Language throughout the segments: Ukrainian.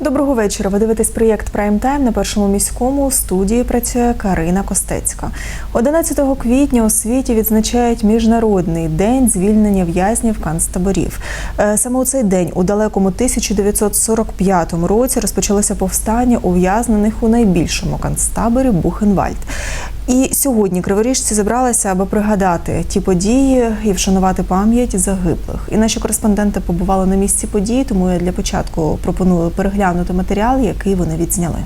Доброго вечора. Ви дивитесь проєкт Прайм Тайм на першому міському. Студії працює Карина Костецька. 11 квітня у світі відзначають міжнародний день звільнення в'язнів канцтаборів. Е, Саме у цей день, у далекому 1945 році, розпочалося повстання ув'язнених у найбільшому канцтаборі Бухенвальд. І сьогодні криворіжці зібралися, аби пригадати ті події і вшанувати пам'ять загиблих. І наші кореспонденти побували на місці подій, тому я для початку пропоную переглянути матеріал, який вони відзняли.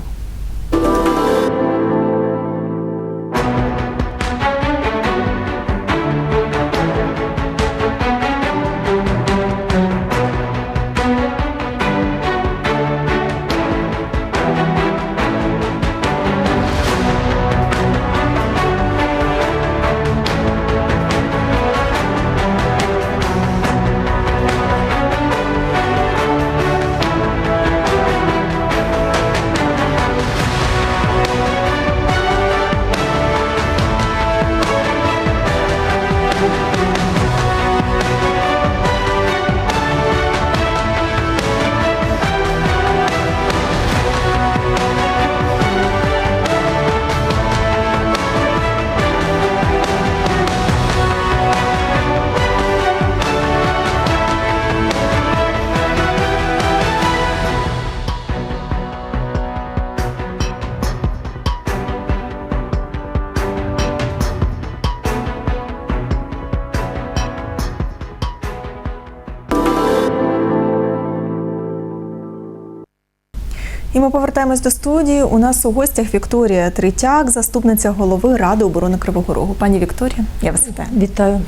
І ми повертаємось до студії. У нас у гостях Вікторія Третяк, заступниця голови Ради оборони Кривого Рогу. Пані Вікторія, я вас вітаю. Вітаю.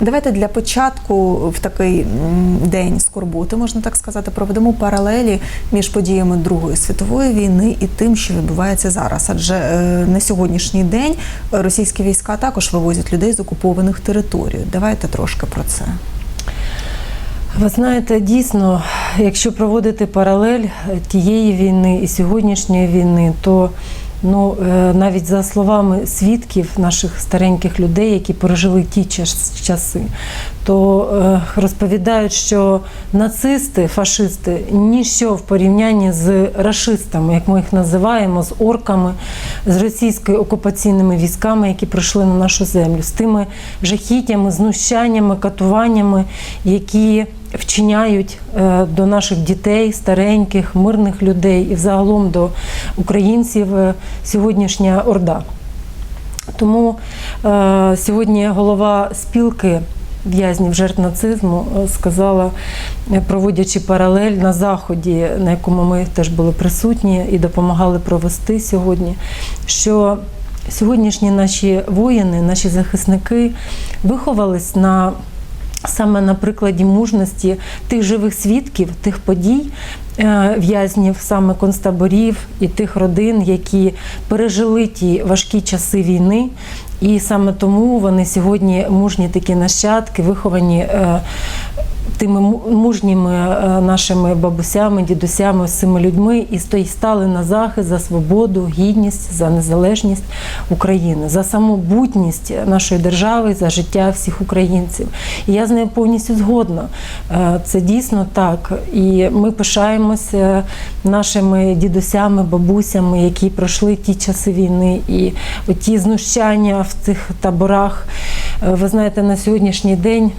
Давайте для початку в такий день скорботи, можна так сказати, проведемо паралелі між подіями Другої світової війни і тим, що відбувається зараз. Адже е, на сьогоднішній день російські війська також вивозять людей з окупованих територій. Давайте трошки про це. Ви знаєте, дійсно, якщо проводити паралель тієї війни і сьогоднішньої війни, то ну, е, навіть за словами свідків наших стареньких людей, які пережили ті час- часи, то е, розповідають, що нацисти, фашисти ніщо в порівнянні з рашистами, як ми їх називаємо, з орками, з російськими окупаційними військами, які прийшли на нашу землю, з тими жахіттями, знущаннями, катуваннями, які вчиняють е, до наших дітей, стареньких, мирних людей і взагалом до українців е, сьогоднішня орда. Тому е, сьогодні голова спілки в'язнів жертв нацизму сказала, проводячи паралель на заході, на якому ми теж були присутні і допомагали провести сьогодні, що сьогоднішні наші воїни, наші захисники виховались на саме на прикладі мужності тих живих свідків, тих подій, е, в'язнів, саме концтаборів і тих родин, які пережили ті важкі часи війни. І саме тому вони сьогодні мужні такі нащадки, виховані е, тими мужніми е, нашими бабусями, дідусями, з цими людьми, і стали на захист за свободу, гідність, за незалежність України, за самобутність нашої держави, за життя всіх українців. І я з нею повністю згодна. Е, Це дійсно так. І ми пишаємося нашими дідусями, бабусями, які пройшли ті часи війни, і ті знущання в цих таборах. Е, Ви знаєте, на сьогоднішній день.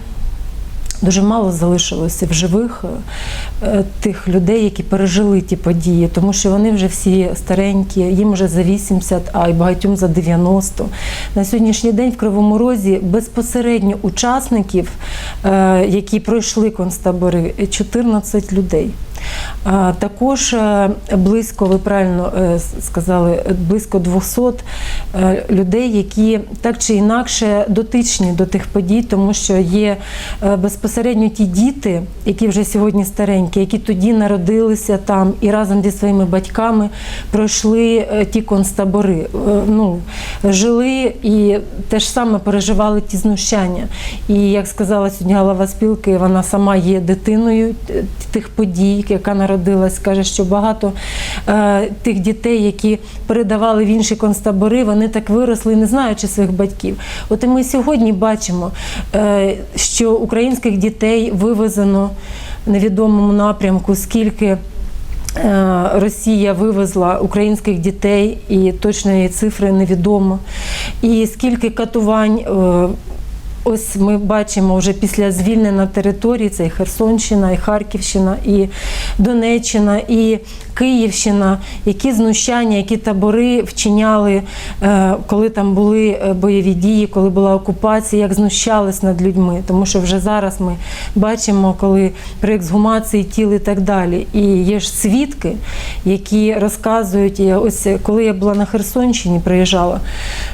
Дуже мало залишилося в живих е, тих людей, які пережили ті події, тому що вони вже всі старенькі, їм вже за 80, а й багатьом за 90. На сьогоднішній день в Кривому Розі безпосередньо учасників, е, які пройшли концтабори, 14 людей. Також е, близько, ви правильно е, сказали, близько 200 е, людей, які так чи інакше дотичні до тих подій, тому що є безпосередньо ті діти, які вже сьогодні старенькі, які тоді народилися там і разом зі своїми батьками пройшли ті концтабори, ну, жили і теж саме переживали ті знущання. І як сказала сьогодні голова спілки, вона сама є дитиною тих подій, яка народилась, каже, що багато е, тих дітей, які передавали в інші концтабори, вони так виросли, не знаючи своїх батьків. От і ми сьогодні бачимо, е, що українських дітей вивезено в невідомому напрямку, скільки е, Росія вивезла українських дітей, і точної цифри невідомо. І скільки катувань. Е, Ось ми бачимо вже після звільнення території, це і Херсонщина, і Харківщина, і Донеччина, і Київщина, які знущання, які табори вчиняли, е, коли там були е, бойові дії, коли була окупація, як знущались над людьми. Тому що вже зараз ми бачимо, коли при ексгумації тіл і так далі. І є ж свідки, які розказують, і ось коли я була на Херсонщині, приїжджала,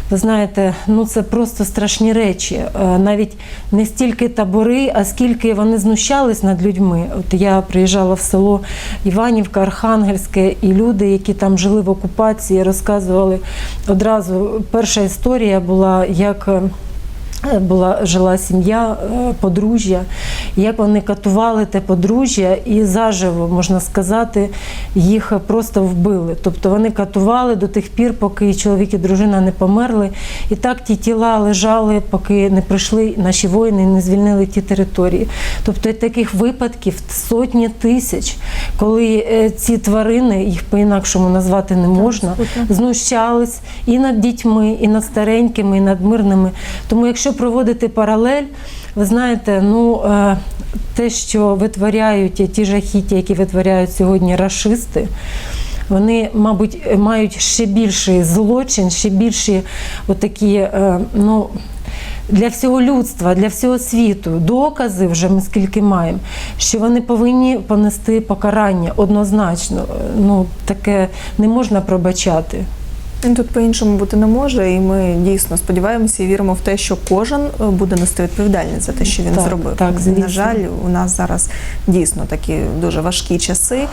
ви знаєте, ну це просто страшні речі. Е, Навіть не стільки табори, а скільки вони знущались над людьми. От я приїжджала в село Іванівка, Архангельське, і люди, які там жили в окупації, розказували одразу. Перша історія була, як. Була жила сім'я, е, подружжя, як вони катували те подружжя і заживо, можна сказати, їх просто вбили. Тобто вони катували до тих пір, поки чоловік і дружина не померли. І так ті тіла лежали, поки не прийшли наші воїни і не звільнили ті території. Тобто таких випадків сотні тисяч, коли е, ці тварини, їх по-інакшому назвати не можна, знущались і над дітьми, і над старенькими, і над мирними. Тому, якщо проводити паралель, ви знаєте, ну е, те, що витворяють ті жахіття, які витворяють сьогодні рашисти. Вони, мабуть, мають ще більший злочин, ще більші отакі, е, ну. Для всього людства, для всього світу докази вже ми скільки маємо, що вони повинні понести покарання однозначно. Е, Ну таке не можна пробачати. Тут по-іншому бути не може, і ми дійсно сподіваємося і віримо в те, що кожен е, буде нести відповідальність за те, що він Так, зробив. так, звісно. На жаль, у нас зараз дійсно такі дуже важкі часи. Е,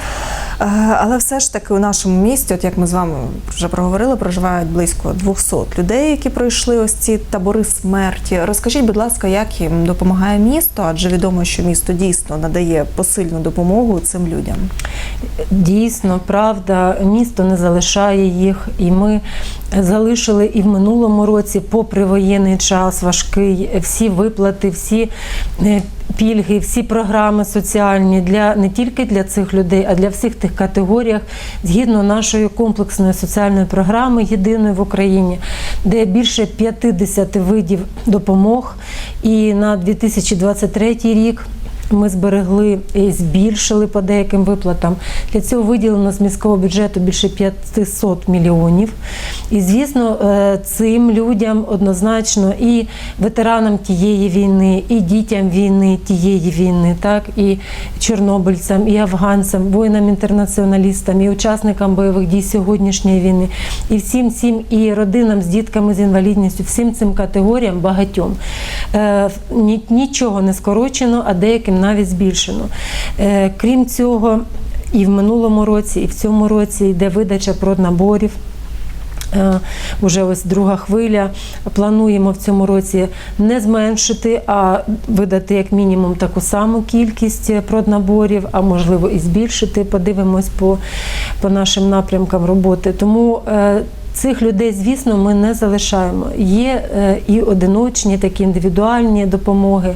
Але все ж таки у нашому місті, от як ми з вами вже проговорили, проживають близько 200 людей, які пройшли ось ці табори смерті. Розкажіть, будь ласка, як їм допомагає місто? Адже відомо, що місто дійсно надає посильну допомогу цим людям. Дійсно, правда, місто не залишає їх, і ми залишили і в минулому році, попри воєнний час важкий, всі виплати, всі е, пільги, всі програми соціальні для не тільки для цих людей, а для всіх тих категоріях, згідно нашої комплексної соціальної програми, єдиної в Україні, де більше 50 видів допомог. І на 2023 рік. Ми зберегли і збільшили по деяким виплатам. Для цього виділено з міського бюджету більше 500 мільйонів. І звісно, е, цим людям однозначно і ветеранам тієї війни, і дітям війни тієї війни, так і чорнобильцям, і афганцям, воїнам-інтернаціоналістам, і учасникам бойових дій сьогоднішньої війни, і всім всім, і родинам з дітками з інвалідністю, всім цим категоріям багатьом. Е, Нічого не скорочено, а деяким навіть збільшено. Е, Крім цього, і в минулому році, і в цьому році йде видача проднаборів. Е, Уже ось друга хвиля. Плануємо в цьому році не зменшити, а видати як мінімум таку саму кількість проднаборів, а можливо і збільшити. Подивимось по, по нашим напрямкам роботи. Тому е, Цих людей, звісно, ми не залишаємо. Є е, і одиночні, такі індивідуальні допомоги.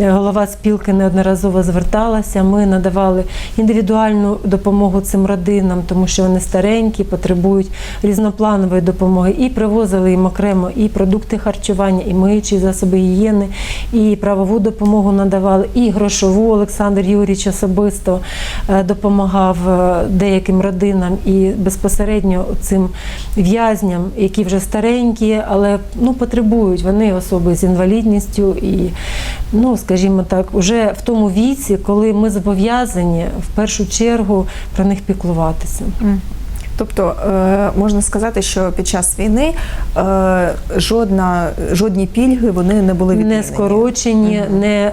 Е, Голова спілки неодноразово зверталася. Ми надавали індивідуальну допомогу цим родинам, тому що вони старенькі, потребують різнопланової допомоги. І привозили їм окремо і продукти харчування, і миючі засоби гігієни, і правову допомогу надавали, і грошову. Олександр Юрійович особисто е, допомагав е, деяким родинам і безпосередньо цим в'язням, які вже старенькі, але ну потребують вони особи з інвалідністю і, ну скажімо так, уже в тому віці, коли ми зобов'язані в першу чергу про них піклуватися. Тобто е, можна сказати, що під час війни е, жодна, жодні пільги вони не були відмінені. Не скорочені, не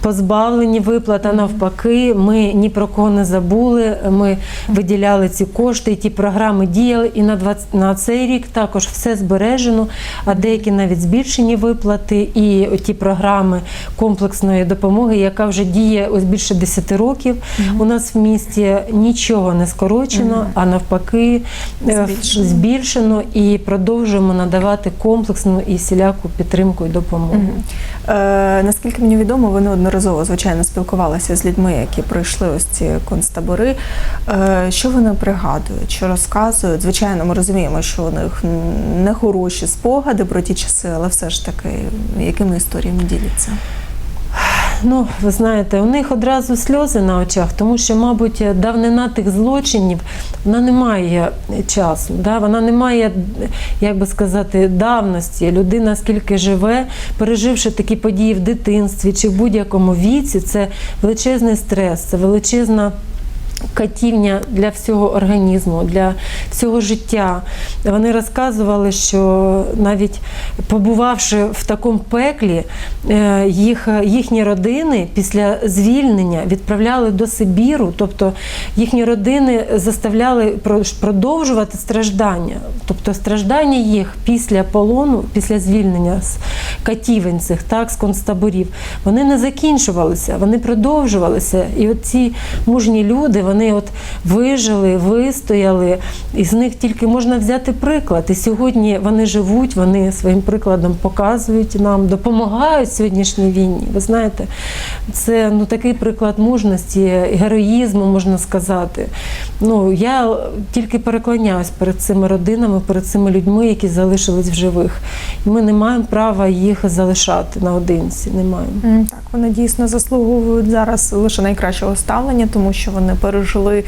позбавлені виплат, а навпаки, ми ні про кого не забули. Ми виділяли ці кошти, і ті програми діяли. І на 20, на цей рік також все збережено, а деякі навіть збільшені виплати, і ті програми комплексної допомоги, яка вже діє ось більше 10 років. У нас в місті нічого не скорочено, а навпаки. Навпаки е, Збільшено. збільшено і продовжуємо надавати комплексну і всіляку підтримку і допомогу. Мгм. Е, наскільки мені відомо, ви неодноразово, звичайно, спілкувалися з людьми, які пройшли ось ці концтабори. Е, що вони пригадують, що розказують? Звичайно, ми розуміємо, що у них не хороші спогади про ті часи, але все ж таки, якими історіями діляться? Ну, ви знаєте, у них одразу сльози на очах, тому що, мабуть, давнина тих злочинів вона не має часу, да? вона не має, як би сказати, давності. Людина, скільки живе, переживши такі події в дитинстві чи в будь-якому віці, це величезний стрес, це величезна. Катівня для всього організму, для всього життя. Вони розказували, що навіть побувавши в такому пеклі, е, їх, їхні родини після звільнення відправляли до Сибіру, тобто їхні родини заставляли продовжувати страждання. Тобто страждання їх після полону, після звільнення з катівень цих, так, з концтаборів, вони не закінчувалися, вони продовжувалися. І от ці мужні люди, вони от вижили, вистояли, і з них тільки можна взяти приклад. І сьогодні вони живуть, вони своїм прикладом показують нам, допомагають сьогоднішній війні. Ви знаєте, це ну такий приклад мужності, героїзму, можна сказати. Ну я тільки переклоняюсь перед цими родинами, перед цими людьми, які залишились в живих. Ми не маємо права їх залишати наодинці. Не маємо. Так, вони дійсно заслуговують зараз лише найкращого ставлення, тому що вони пережили е,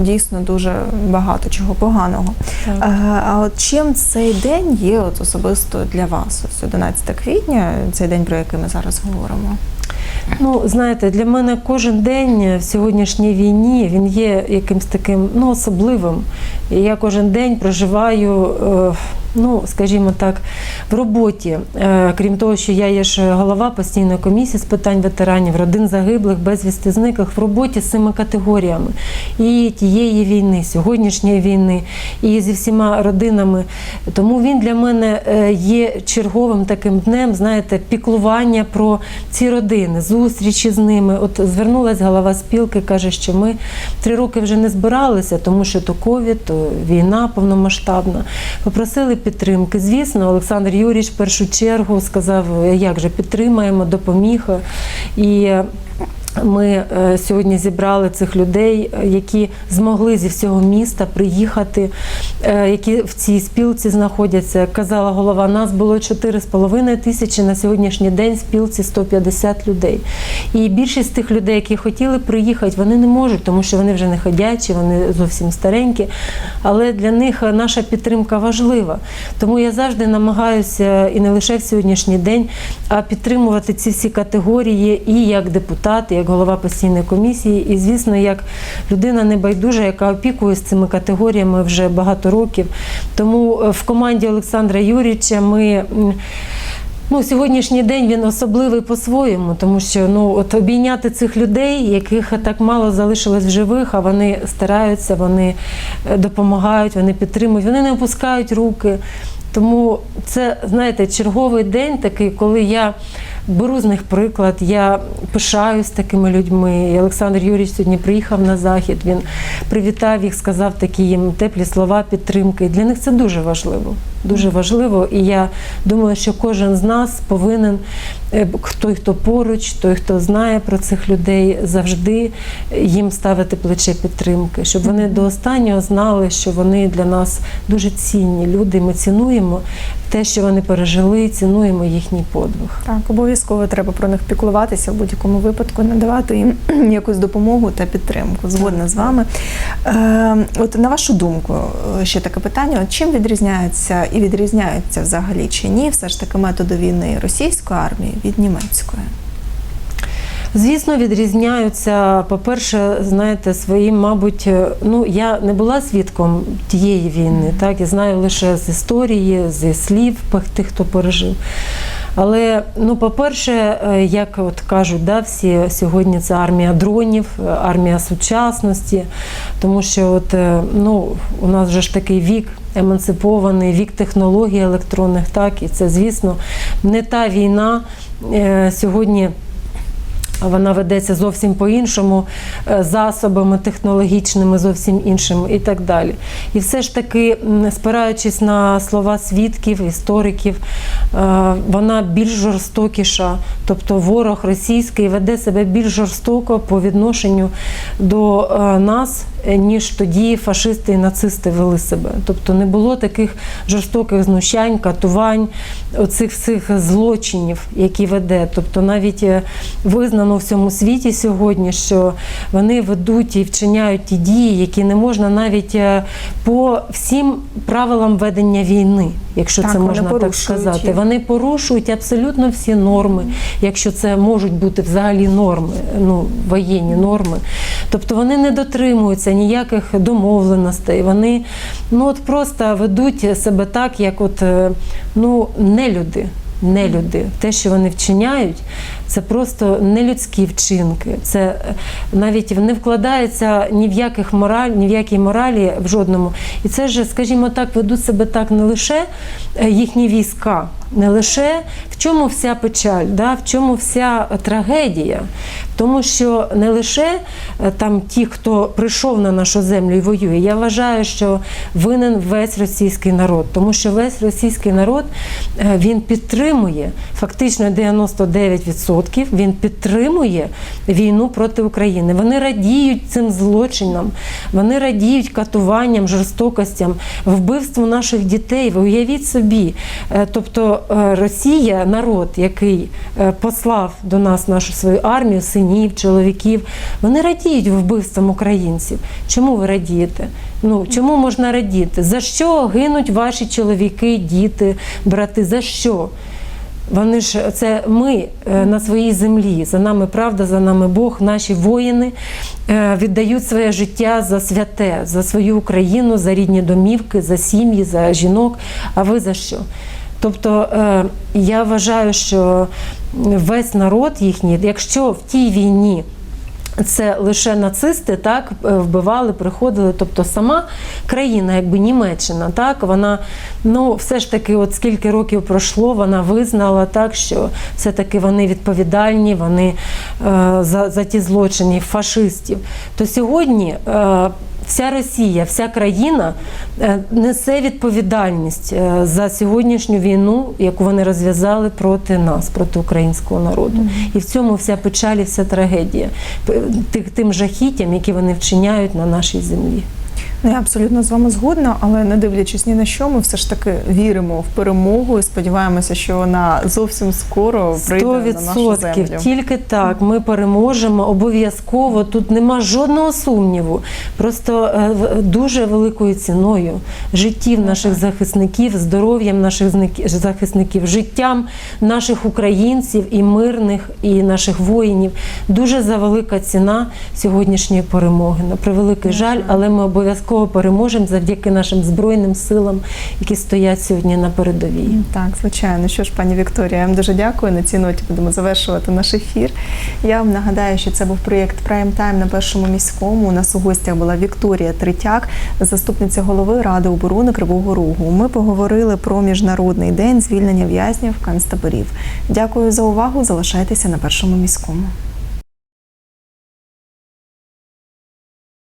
дійсно дуже багато чого поганого. Так. Е, А от чим цей день є от особисто для вас? Ось 11 квітня, цей день, про який ми зараз говоримо. Ну, знаєте, для мене кожен день в сьогоднішній війні він є якимсь таким ну, особливим. І я кожен день проживаю, е, ну, скажімо так, в роботі. Е, Крім того, що я є ж голова постійної комісії з питань ветеранів, родин загиблих, безвісти зниклих в роботі з цими категоріями. І тієї війни, сьогоднішньої війни, і зі всіма родинами. Тому він для мене е, є черговим таким днем, знаєте, піклування про ці родини, зустрічі з ними. От звернулась голова спілки, каже, що ми три роки вже не збиралися, тому що то ковід, то війна повномасштабна. Попросили підтримки. Звісно, Олександр Юрійович в першу чергу сказав, як же підтримаємо, допоміг. І ми е, сьогодні зібрали цих людей, е, які змогли зі всього міста приїхати, е, які в цій спілці знаходяться. Казала голова, нас було 4,5 тисячі на сьогоднішній день спілці 150 людей. І більшість тих людей, які хотіли приїхати, вони не можуть, тому що вони вже не ходячі, вони зовсім старенькі. Але для них наша підтримка важлива. Тому я завжди намагаюся і не лише в сьогоднішній день, а підтримувати ці всі категорії і як депутат, і як голова постійної комісії, і звісно, як людина небайдужа, яка опікується цими категоріями вже багато років. Тому е, в команді Олександра Юрійовича ми. Ну, сьогоднішній день він особливий по-своєму, тому що ну от обійняти цих людей, яких так мало залишилось в живих, а вони стараються, вони е, допомагають, вони підтримують, вони не опускають руки. Тому це, знаєте, черговий день такий, коли я беру з них приклад, я пишаюсь такими людьми. І Олександр Юрійович сьогодні приїхав на захід. Він привітав їх, сказав такі їм теплі слова підтримки. І для них це дуже важливо. Дуже важливо. І я думаю, що кожен з нас повинен, е, той, хто поруч, той, хто знає про цих людей, завжди їм ставити плече підтримки, щоб вони до останнього знали, що вони для нас дуже цінні люди. Ми цінуємо те, що вони пережили, цінуємо їхній подвиг. Так, обов'язково треба про них піклуватися в будь-якому випадку, надавати їм якусь допомогу та підтримку. Згодна з вами. Е, от на вашу думку, е, ще таке питання: от чим відрізняються і відрізняються взагалі чи ні, все ж таки методи війни російської армії від німецької? Звісно, відрізняються. По-перше, знаєте, своїм, мабуть, е, ну я не була свідком тієї війни, так я знаю лише з історії, зі слів тих, хто пережив. Але ну, по-перше, е, як от кажуть, да, всі сьогодні це армія дронів, е, армія сучасності, тому що от, е, ну, у нас вже ж такий вік емансипований, вік технологій електронних, так, і це, звісно, не та війна. Сьогодні вона ведеться зовсім по-іншому, е, засобами технологічними, зовсім іншими і так далі. І все ж таки, спираючись на слова свідків, істориків, е, вона більш жорстокіша, тобто ворог російський веде себе більш жорстоко по відношенню до е, нас, ніж тоді фашисти і нацисти вели себе. Тобто не було таких жорстоких знущань, катувань, оцих всіх злочинів, які веде. Тобто навіть е, в всьому світі сьогодні, що вони ведуть і вчиняють ті дії, які не можна навіть е, по всім правилам ведення війни, якщо Так, це можна так сказати. їх. Вони порушують абсолютно всі норми, якщо це можуть бути взагалі норми, ну воєнні норми. Тобто вони не дотримуються ніяких домовленостей. Вони ну от просто ведуть себе так, як от е, ну не люди. Не люди, те, що вони вчиняють, це просто нелюдські вчинки. Це е, навіть не вкладається ні в яких мораль, ні в якій моралі в жодному. І це ж, скажімо так, ведуть себе так не лише е, їхні війська, не лише в чому вся печаль, да, в чому вся трагедія. Тому що не лише е, там ті, хто прийшов на нашу землю і воює. Я вважаю, що винен весь російський народ, тому що весь російський народ е, він підтримує фактично 99% він підтримує війну проти України. Вони радіють цим злочинам, вони радіють катуванням, жорстокостям, вбивству наших дітей. Ви уявіть собі, Е, тобто е, Росія, народ, який е, послав до нас нашу свою армію, синів, чоловіків, вони радіють вбивствам українців. Чому ви радієте? Ну чому можна радіти? За що гинуть ваші чоловіки, діти, брати? За що? Вони ж це ми е, на своїй землі. За нами правда, за нами Бог. Наші воїни е, віддають своє життя за святе, за свою Україну, за рідні домівки, за сім'ї, за жінок. А ви за що? Тобто е, я вважаю, що весь народ їхній, якщо в тій війні це лише нацисти так е, вбивали, приходили. Тобто сама країна, якби Німеччина, так вона ну все ж таки, от скільки років пройшло, вона визнала так, що все-таки вони відповідальні, вони е, за, за ті злочини фашистів. То сьогодні. Е, Вся Росія, вся країна е, несе відповідальність е, за сьогоднішню війну, яку вони розв'язали проти нас, проти українського народу. І в цьому вся печаль, і вся трагедія тих- тим жахіттям, які вони вчиняють на нашій землі. Ну, я абсолютно з вами згодна, але не дивлячись ні на що, ми все ж таки віримо в перемогу і сподіваємося, що вона зовсім скоро прийде на нашу землю. тільки так. Ми переможемо обов'язково. Тут нема жодного сумніву. Просто е, дуже великою ціною життів Ну, наших захисників, здоров'ям наших захисників, життям наших українців і мирних, і наших воїнів. Дуже завелика ціна сьогоднішньої перемоги. На превеликий жаль, але ми обов'язково переможемо завдяки нашим збройним силам, які стоять сьогодні на передовій. Так, звичайно. Що ж, пані Вікторія, я вам дуже дякую. На цій ноті будемо завершувати наш ефір. Я вам нагадаю, що це був проєкт Прайм Тайм на першому міському. У нас у гостях була Вікторія Третяк, заступниця голови Ради оборони Кривого Рогу. Ми поговорили про міжнародний день звільнення в'язнів концтаборів. Дякую за увагу. Залишайтеся на першому міському.